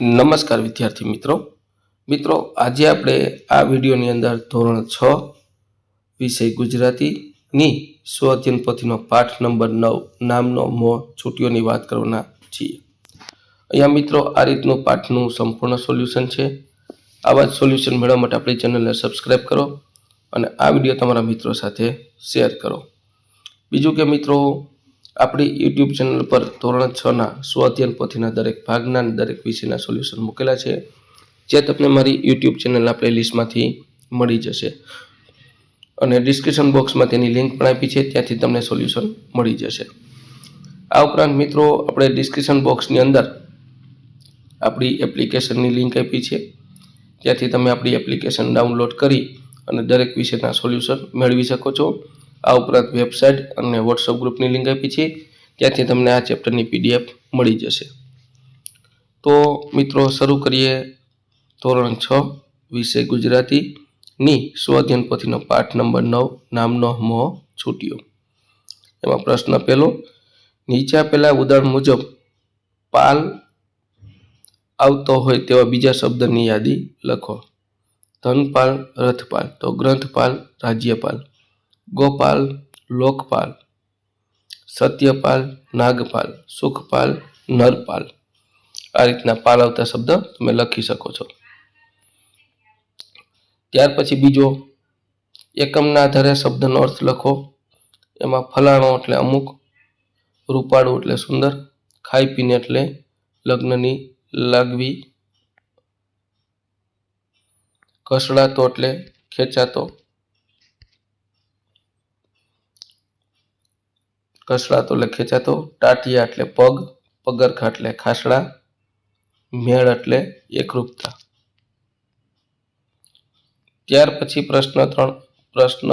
નમસ્કાર વિદ્યાર્થી મિત્રો. મિત્રો, આજે આપણે આ વિડીયોની અંદર ધોરણ છ, વિષય ગુજરાતીની સ્વ પોથીનો પાઠ નંબર નવ નામનો મોહ છૂટીઓની વાત કરવાના છીએ. અહીંયા મિત્રો, આ રીતનું પાઠનું સંપૂર્ણ સોલ્યુશન છે. આવા જ સોલ્યુશન મેળવવા માટે આપણી ચેનલને સબસ્ક્રાઈબ કરો અને આ વીડિયો તમારા મિત્રો સાથે શેર કરો. બીજું કે મિત્રો આપણી યુટ્યુબ ચેનલ પર ધોરણ છના સ્વ અધ્યયન પોથીના દરેક ભાગના દરેક વિષયના સોલ્યુશન મૂકેલા છે. જે તમને મારી યુટ્યુબ ચેનલના પ્લેલિસ્ટમાંથી મળી જશે. અને ડિસ્ક્રિપ્શન બોક્સમાં તેની લિંક પણ આપી છે, ત્યાંથી તમને સોલ્યુશન મળી જશે. આ ઉપરાંત મિત્રો, આપણે ડિસ્ક્રિપ્શન બોક્સની અંદર આપણી એપ્લિકેશનની લિંક આપી છે. ત્યાંથી તમે આપણી એપ્લિકેશન ડાઉનલોડ કરી અને દરેક વિષયના સોલ્યુશન મેળવી શકો છો. આ ઉપરાંત વેબસાઇટ અને વોટ્સઅપ ગ્રુપની લિંક આપી છે. ત્યાંથી તમને આ ચેપ્ટરની પીડીએફ મળી જશે. તો મિત્રો, શરૂ કરીએ ધોરણ છ, વિષય ગુજરાતીની સ્વાધ્યન પોથીનો પાઠ નંબર નવ, નામનો મોહ છૂટ્યો. એમાં પ્રશ્ન પહેલો, નીચે આપેલા ઉદાહરણ મુજબ પાલ આવતો હોય તેવા બીજા શબ્દની યાદી લખો. ધનપાલ, રથપાલ. તો ગ્રંથપાલ, રાજ્યપાલ. ગોપાલ, લોકપાલ, સત્યપાલ, નાગપાલ, સુખપાલ, નરપાલ. આ રીતના પાલ આવતા શબ્દ તમે લખી શકો છો. ત્યાર પછી બીજો, એકમના આધારે શબ્દનો અર્થ લખો. એમાં ફલાણો એટલે અમુક, રૂપાળું એટલે સુંદર, ખાઈ પીને એટલે લગ્નની લાગવી કસડાતો એટલે ખેંચાતો. કસડાતો એટલે ખેંચાતો ટાટિયા એટલે પગ, પગરખા એટલે ખાસડા, મેળ એટલે એકરૂપતા. ત્યાર પછી પ્રશ્ન ત્રણ, પ્રશ્ન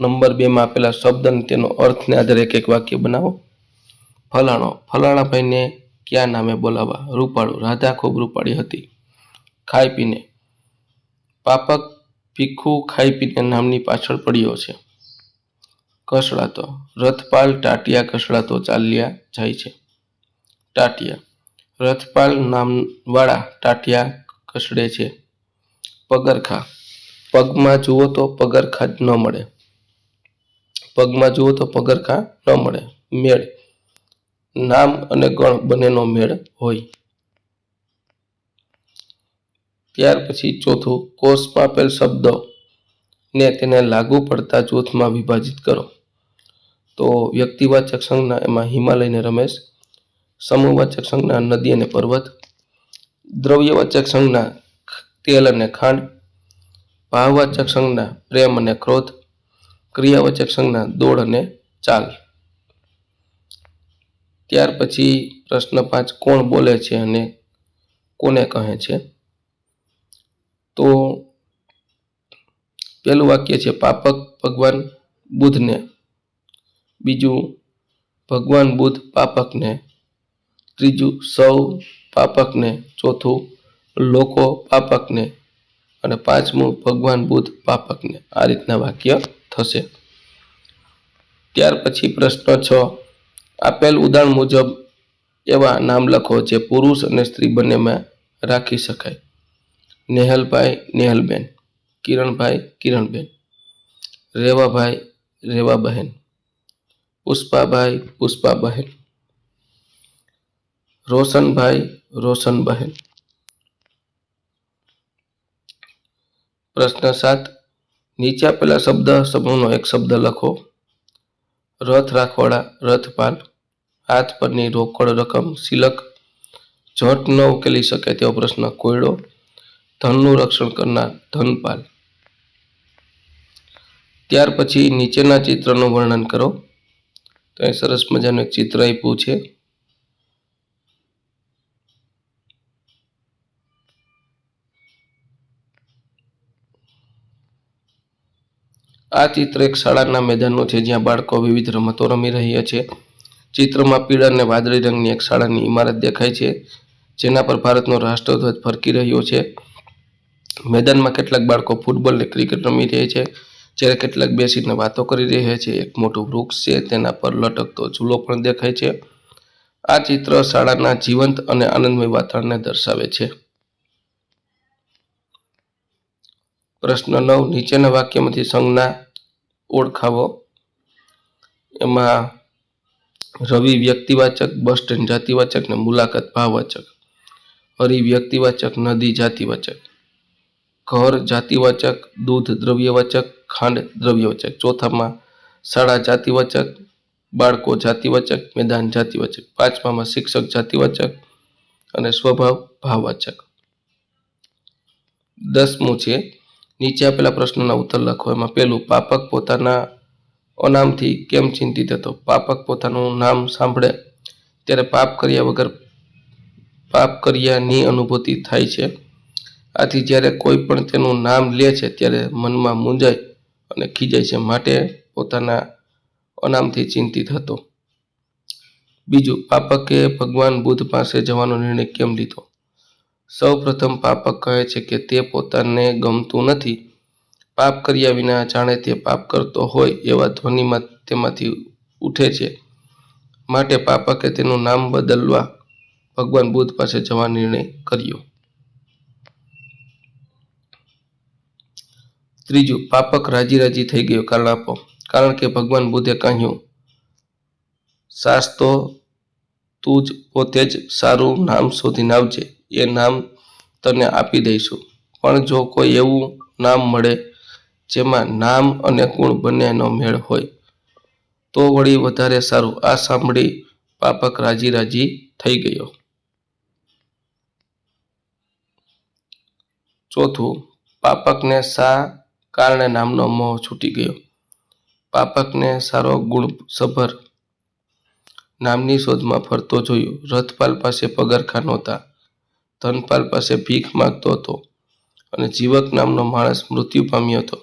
નંબર બેમાં આપેલા શબ્દ અને તેનો અર્થને આધારે એક એક વાક્ય બનાવો. ફલાણો, ફલાણાભાઈને ક્યાં નામે બોલાવવા? રૂપાળું, રાધા ખૂબ રૂપાળી હતી. ખાઈ પીને. પાપક ભીખું ખાઈ પીને નામની પાછળ પડ્યો છે. કસડાતો રથપાલ, ટાટિયા કસડાતો ચાલ્યા જાય છે. ટાટિયા. રથપાલ નામવાળા ટાટિયા કસડે છે. પગરખા. પગમાં જુઓ તો પગરખા જ ન મળે. પગમાં જુઓ તો પગરખા ન મળે. મેળ. નામ અને ગણ બંનેનો મેળ હોય. ત્યાર પછી ચોથું કોષમાં આપેલ શબ્દો ને તેને લાગુ પડતા જૂથમાં વિભાજિત કરો. તો વ્યક્તિવાચક સંજ્ઞા એમાં હિમાલય અને રમેશ સમૂહવાચક સંજ્ઞા નદી અને પર્વત દ્રવ્યવાચક સંજ્ઞા તેલ અને ખાંડ ભાવવાચક સંજ્ઞા પ્રેમ અને ક્રોધ ક્રિયાવાચક સંજ્ઞા દોડ અને ચાલ. ત્યાર પછી પ્રશ્ન પાંચ, કોણ બોલે છે અને કોને કહે છે? તો પહેલું વાક્ય છે, પાપક ભગવાન બુધને બીજું ભગવાન બુદ્ધ પાપકને, ત્રીજું સૌ પાપકને, ચોથું લોકો પાપકને અને પાંચમું ભગવાન બુદ્ધ પાપકને. આ રીતના વાક્ય થશે. ત્યાર પછી પ્રશ્ન છ. આપેલ ઉદાહરણ મુજબ એવા નામ લખો જે પુરુષ અને સ્ત્રી બંનેમાં રાખી શકાય. નેહલભાઈ નેહલબેન, કિરણભાઈ કિરણબેન, રેવાભાઈ રેવાબહેન. પુષ્પાભાઈ પુષ્પા બહેન રોશનભાઈ રોશન બહેન પ્રશ્ન સાત. નીચે આપેલા શબ્દ સમૂહનો એક શબ્દ લખો. રથ રાખવાળા, રથપાલ. હાથ પરની રોકડ રકમ, સિલક. જટ ન ઉકેલી શકે તેવો પ્રશ્ન કોયડો. ધનનું રક્ષણ કરનાર ધનપાલ. ત્યાર પછી નીચેના ચિત્રનું વર્ણન કરો. તો અહીં સરસ મજાનું એક ચિત્ર આપ્યું છે. આ ચિત્ર એક શાળાના મેદાનનું છે, જ્યાં બાળકો વિવિધ રમતો રમી રહ્યા છે. ચિત્રમાં પીળા અને વાદળી રંગની એક શાળાની ઇમારત દેખાય છે, જેના પર ભારતનો રાષ્ટ્રધ્વજ ફરકી રહ્યો છે. મેદાનમાં કેટલાક બાળકો ફૂટબોલ અને ક્રિકેટ રમી રહ્યા છે. જ્યારે કેટલાક બેસીને વાતો કરી રહ્યા છે, એક મોટું વૃક્ષ છે, તેના પર લટકતો ઝૂલો પણ દેખાય છે. આ ચિત્ર શાળાના જીવંત અને આનંદમય વાતાવરણને દર્શાવે છે. પ્રશ્ન નવ, નીચેના વાક્યમાંથી સંજ્ઞા ઓળખાવો. એમાં રવિ વ્યક્તિવાચક બસ સ્ટેન્ડ જાતિવાચક ને મુલાકાત ભાવવાચક. હરિ વ્યક્તિવાચક, નદી જાતિવાચક. ઘર જાતિવાચક, દૂધ દ્રવ્યવાચક ખાંડ દ્રવ્યવચક. ચોથામાં શાળા જાતિવાચક, બાળકો જાતિવાચક, મેદાન જાતિવાચક. પાંચમામાં શિક્ષક જાતિવાચક અને સ્વભાવ ભાવવાચક. દસમું છે, નીચે આપેલા પ્રશ્નોના ઉત્તર લખો. એમાં પહેલું, પાપક પોતાના અનામથી કેમ ચિંતિત હતો? પાપક પોતાનું નામ સાંભળે ત્યારે પાપ કર્યા વગર પાપ કર્યાની અનુભૂતિ થાય છે. આથી જ્યારે કોઈ પણ તેનું નામ લે છે, ત્યારે મનમાં મૂંઝાય અને ખીજાય છે માટે પોતાના અનામથી ચિંતિત હતો. બીજું, પાપકે ભગવાન બુદ્ધ પાસે જવાનો નિર્ણય કેમ લીધો? સૌ પ્રથમ પાપક કહે છે કે તે પોતાને ગમતું નથી. પાપ કર્યા વિના જાણે તે પાપ કરતો હોય એવા ધ્વનિમાં તેમાંથી ઉઠે છે. માટે પાપકે તેનું નામ બદલવા ભગવાન બુદ્ધ પાસે જવા નિર્ણય કર્યો. ત્રીજું, પાપક રાજી રાજી થઈ ગયો કારણ આપો. કારણ કે ભગવાન બુદ્ધે કહ્યું, સાસ તો તું જ પોતે જ સારું નામ શોધીને આવજે, એ નામ તને આપી દઈશું. પણ જો કોઈ એવું નામ મળે, જેમાં નામ અને ગુણ બંનેનો મેળ હોય, તો વળી વધારે સારું. આ સાંભળી પાપક રાજી રાજી થઈ ગયો. ચોથું, પાપકને શા કારણે નામનો મોહ છૂટી ગયો. પાપકને સારો ગુણસભર નામની શોધમાં ફરતો જોયો. રથપાલ પાસે પગરખા નહોતા ધનપાલ પાસે ભીખ માગતો હતો અને જીવક નામનો માણસ મૃત્યુ પામ્યો હતો.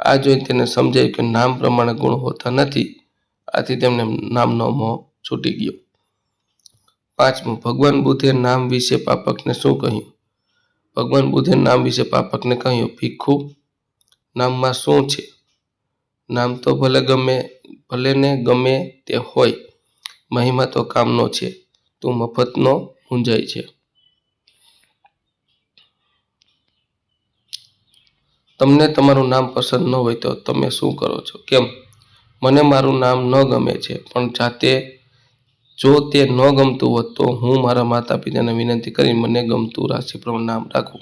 આ જોઈ તેને સમજાયું કે નામ પ્રમાણે ગુણ હોતા નથી. આથી તેમને નામનો મોહ છૂટી ગયો. પાંચમું, ભગવાન બુદ્ધે નામ વિશે પાપકને શું કહ્યું? ભગવાન બુદ્ધે નામ વિશે પાપકને કહ્યું, ભીખુ નામમાં શું છે? નામ તો ભલે ગમે, ભલે ને ગમે તે હોય, મહિમા તો કામનો છે. તું મફતનો મૂંઝાય છે. તમને તમારું નામ પસંદ ન હોય તો તમે શું કરો છો? કેમ? મને મારું નામ ન ગમે છે, પણ જાતે જો તે ન ગમતું હોત તો હું મારા માતા પિતાને વિનંતી કરી મને ગમતું રાશિ પ્રમાણે નામ રાખું.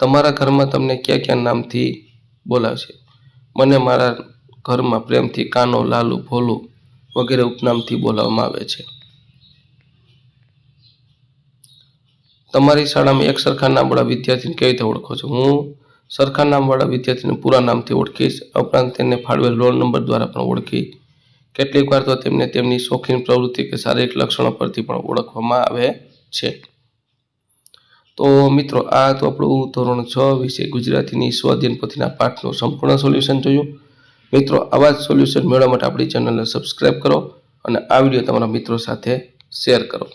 તમારા ઘરમાં તમને કયા કયા નામથી બોલાવશે? મને મારા ઘરમાં પ્રેમથી કાનો, લાલુ, ભોલું વગેરે ઉપનામથી બોલાવવામાં આવે છે. તમારી શાળામાં એક સરખા નામવાળા વિદ્યાર્થીને કેવી રીતે ઓળખો છો? હું સરખા નામવાળા વિદ્યાર્થીને પૂરા નામથી ઓળખીશ. ઉપરાંત તેને ફાળવેલ રોલ નંબર દ્વારા પણ ઓળખી. કેટલીક વાર તો તેમને તેમની શોખીન પ્રવૃત્તિ કે શારીરિક લક્ષણો પરથી પણ ઓળખવામાં આવે છે. તો મિત્રો, આ તો આપણું ધોરણ છ વિશે ગુજરાતીની સ્વાધ્યન પોથીના પાઠનું સંપૂર્ણ સોલ્યુશન જોયું. મિત્રો, આવા જ સોલ્યુશન મેળવવા માટે આપણી ચેનલને સબસ્ક્રાઈબ કરો અને આ વીડિયો તમારા મિત્રો સાથે શેર કરો.